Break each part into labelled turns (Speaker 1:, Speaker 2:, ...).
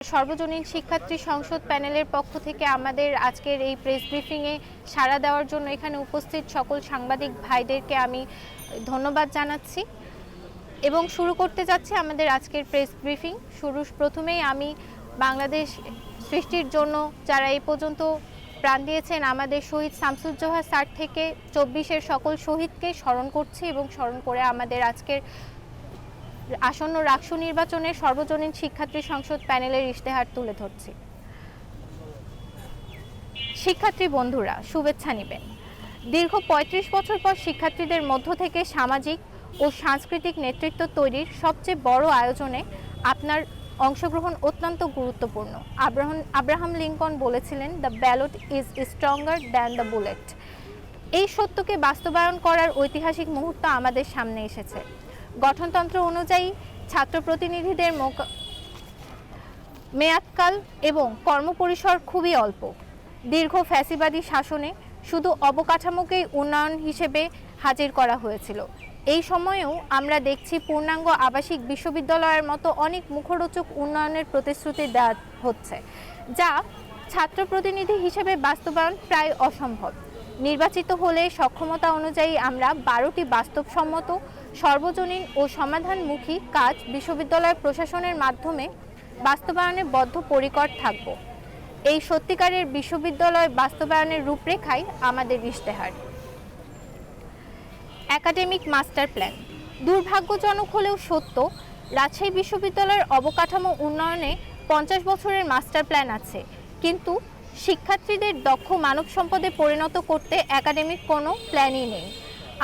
Speaker 1: সর্বজনীন শিক্ষার্থী সংসদ প্যানেলের পক্ষ থেকে আমাদের আজকের এই প্রেস ব্রিফিংয়ে সাড়া দেওয়ার জন্য এখানে উপস্থিত সকল সাংবাদিক ভাইদেরকে আমি ধন্যবাদ জানাচ্ছি। এবং শুরু করতে যাচ্ছি আমাদের আজকের প্রেস ব্রিফিং। শুরু, প্রথমেই আমি বাংলাদেশ সৃষ্টির জন্য যারা এই পর্যন্ত প্রাণ দিয়েছেন, আমাদের শহীদ শামসুজ্জোহা স্যার থেকে চব্বিশের সকল শহীদকে স্মরণ করছি এবং স্মরণ করে আমাদের আজকের আসন্ন রাকসু নির্বাচনে সর্বজনীন শিক্ষার্থী সংসদ প্যানেলের ইশতেহার তুলে ধরছি। শিক্ষার্থী বন্ধুরা, শুভেচ্ছা নেবেন। দীর্ঘ ৩৫ বছর পর শিক্ষার্থীদের মধ্য থেকে সামাজিক ও সাংস্কৃতিক নেতৃত্ব তৈরির সবচেয়ে বড় আয়োজনে আপনার অংশগ্রহণ অত্যন্ত গুরুত্বপূর্ণ। আব্রাহাম আব্রাহাম লিঙ্কন বলেছিলেন the ballot is stronger than the bullet এই সত্যকে বাস্তবায়ন করার ঐতিহাসিক মুহূর্ত আমাদের সামনে এসেছে। গঠনতন্ত্র অনুযায়ী ছাত্র প্রতিনিধিদের মেয়াদকাল এবং কর্মপরিসর খুবই অল্প। দীর্ঘ ফ্যাসিবাদী শাসনে শুধু অবকাঠামোকেই উন্নয়ন হিসেবে হাজির করা হয়েছিল। এই সময়েও আমরা দেখছি পূর্ণাঙ্গ আবাসিক বিশ্ববিদ্যালয়ের মতো অনেক মুখরোচক উন্নয়নের প্রতিশ্রুতি দেওয়া হচ্ছে, যা ছাত্র প্রতিনিধি হিসেবে বাস্তবায়ন প্রায় অসম্ভব। নির্বাচিত হলে সক্ষমতা অনুযায়ী আমরা বারোটি বাস্তবসম্মত সর্বজনীন ও সমাধানমুখী কাজ বিশ্ববিদ্যালয় প্রশাসনের মাধ্যমে বাস্তবায়নে বদ্ধপরিকর থাকব। এই সত্যিকারের বিশ্ববিদ্যালয় বাস্তবায়নের রূপরেখাই আমাদের ইশতেহার। Academic master plan. দুর্ভাগ্যজনক হলেও সত্য, রাজশাহী বিশ্ববিদ্যালয়ের অবকাঠামো উন্নয়নে পঞ্চাশ বছরের মাস্টার প্ল্যান আছে। কিন্তু শিক্ষার্থীদের দক্ষ মানব সম্পদে পরিণত করতে একাডেমিক কোনো প্ল্যানই নেই।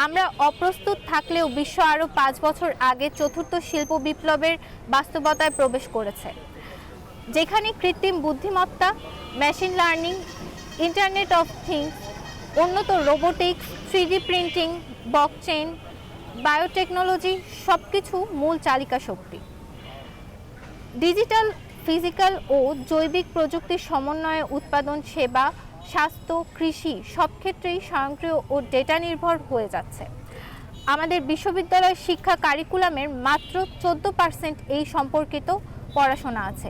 Speaker 1: আমরা অপ্রস্তুত থাকলেও বিশ্ব আরও পাঁচ বছর আগে চতুর্থ শিল্প বিপ্লবের বাস্তবতায় প্রবেশ করেছে। যেখানে কৃত্রিম বুদ্ধিমত্তা machine learning internet of things উন্নত robotics three D printing blockchain biotechnology সব কিছু মূল চালিকা শক্তি। ডিজিটাল ফিজিক্যাল ও জৈবিক প্রযুক্তির সমন্বয়ে উৎপাদন সেবা স্বাস্থ্য, কৃষি সব ক্ষেত্রেই স্বয়ংক্রিয় ও ডেটা নির্ভর হয়ে যাচ্ছে। আমাদের বিশ্ববিদ্যালয় শিক্ষা কারিকুলামের মাত্র চোদ্দ পার্সেন্ট এই সম্পর্কিত পড়াশোনা আছে।